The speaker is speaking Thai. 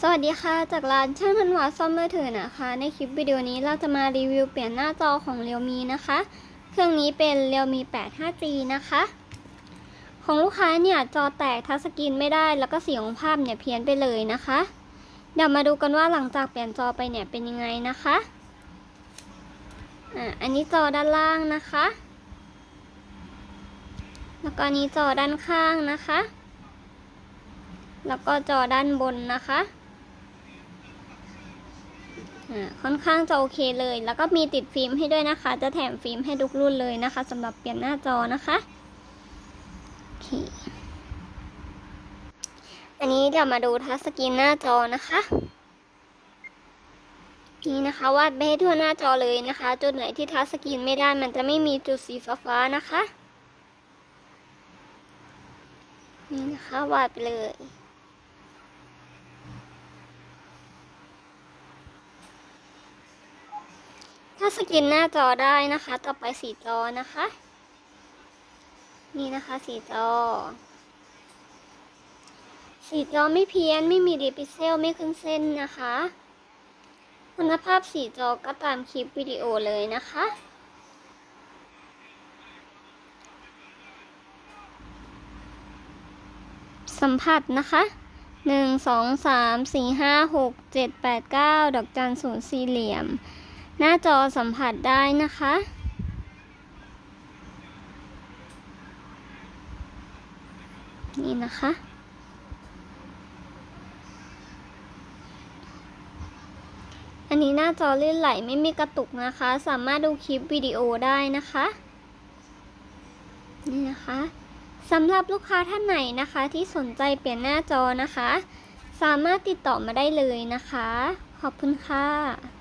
สวัสดีค่ะ จากร้านช่างธันวาซ่อมมือถือนะคะ ในคลิปวิดีโอนี้เราจะมารีวิวเปลี่ยนหน้าจอของ Realme นะคะ เครื่องนี้เป็น Realme 8 5G นะคะ ของลูกค้าเนี่ยจอแตกทัชสกรีนไม่ได้แล้วก็สีของภาพเนี่ยเพี้ยนไปเลยนะคะ เดี๋ยวมาดูกันว่าหลังจากเปลี่ยนจอไปเนี่ยเป็นยังไงนะคะอ่าอันนี้จอด้านล่างนะคะ แล้วก็นนี้จอด้านข้างนะคะ แล้วก็จอด้านบนนะคะ ค่อนข้างจะโอเคเลย แล้วก็มีติดฟิล์มให้ด้วยนะคะ จะแถมฟิล์มให้ทุกรุ่นเลยนะคะสำหรับเปลี่ยนหน้าจอนะคะโอเคอันนี้เดี๋ยวมาดูทัชสกรีนหน้าจอนะคะนี่นะคะวาดไปให้ทั่วหน้าจอเลยนะคะ จุดไหนที่ทัชสกรีนไม่ได้มันจะไม่มีจุดสีฟ้าๆนะคะ นี่นะคะวาดไปเลย ถ้าสกินหน้าจอได้นะคะ ต่อไปสีจอนะคะ นี่นะคะสีจอ สีจอไม่เพี้ยนไม่มีดีพิเซลไม่ขึ้นเส้นนะคะคุณภาพสีจอก็ตามคลิปวิดีโอเลยนะคะ สัมผัสนะคะหนึ่งสองสามสี่ห้าหกเจ็ดแปดเก้าดอกจันศูนย์สี่เหลี่ยม หน้าจอสัมผัสได้นะคะ นี่นะคะ อันนี้หน้าจอลื่นไหลไม่มีกระตุกนะคะ สามารถดูคลิปวิดีโอได้นะคะ นี่นะคะสำหรับลูกค้าท่านไหนนะคะที่สนใจเปลี่ยนหน้าจอนะคะ สามารถติดต่อมาได้เลยนะคะ ขอบคุณค่ะ